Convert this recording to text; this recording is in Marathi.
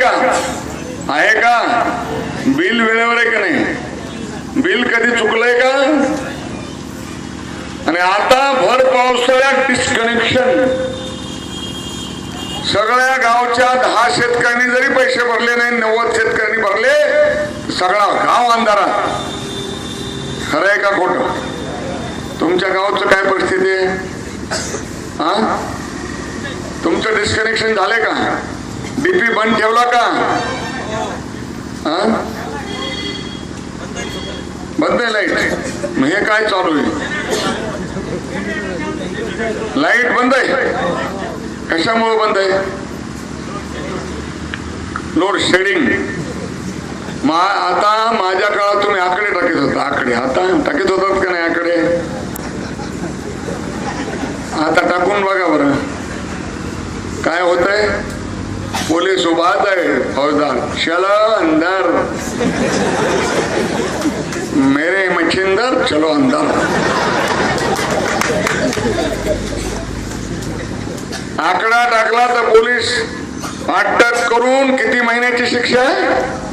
का? आहे का? बिल वेळेवर आहे का नाही? बिल कधी चुकलंय का? आणि आता भर पावसाळ्यात डिस्कनेक्शन सगळ्या गावच्या दहा शेतकऱ्यांनी जरी पैसे भरले नाही नव्वद शेतकऱ्यांनी भरले सगळा गाव अंधारात. खरं आहे का खोट? तुमच्या गावचं काय परिस्थिती आहे? हा तुमचं डिस्कनेक्शन झाले का? बीपी बंद ठेवला का? हा? बंद आहे लाइट मग हे काय चालू आहे? लाइट बंद आहे? कशामुळे बंद आहे? लोड शेडिंग मा आता माझ्या काळात तुम्ही आकडे टाकीत होता. आकडे. आता टाकीत होतात का नाही आकडे? आता टाकून बघा बरं. काय होत आहे पोलीस उभाच आहे. फौजदार. चलो अंदर मेरे मच्छिंदर चलो अंदर आकडा टाकला तर पोलीस. अटक करून किती महिन्याची शिक्षा आहे?